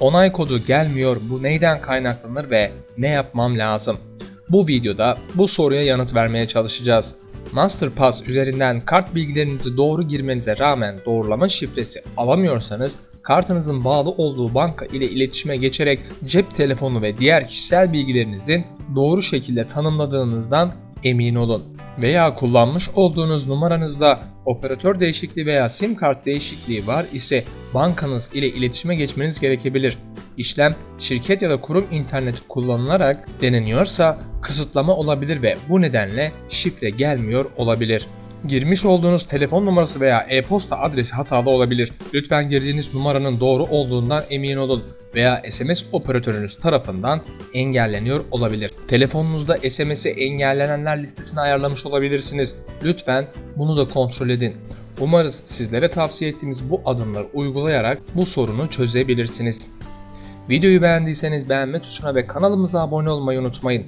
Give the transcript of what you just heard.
Onay kodu gelmiyor. Bu neyden kaynaklanır ve ne yapmam lazım? Bu videoda bu soruya yanıt vermeye çalışacağız. Masterpass üzerinden kart bilgilerinizi doğru girmenize rağmen doğrulama şifresi alamıyorsanız kartınızın bağlı olduğu banka ile iletişime geçerek cep telefonu ve diğer kişisel bilgilerinizin doğru şekilde tanımladığınızdan emin olun. Veya kullanmış olduğunuz numaranızda operatör değişikliği veya sim kart değişikliği var ise bankanız ile iletişime geçmeniz gerekebilir. İşlem şirket ya da kurum interneti kullanılarak deneniyorsa kısıtlama olabilir ve bu nedenle şifre gelmiyor olabilir. Girmiş olduğunuz telefon numarası veya e-posta adresi hatalı olabilir. Lütfen girdiğiniz numaranın doğru olduğundan emin olun veya SMS operatörünüz tarafından engelleniyor olabilir. Telefonunuzda SMS'i engellenenler listesini ayarlamış olabilirsiniz. Lütfen bunu da kontrol edin. Umarız sizlere tavsiye ettiğimiz bu adımları uygulayarak bu sorunu çözebilirsiniz. Videoyu beğendiyseniz beğenme tuşuna ve kanalımıza abone olmayı unutmayın.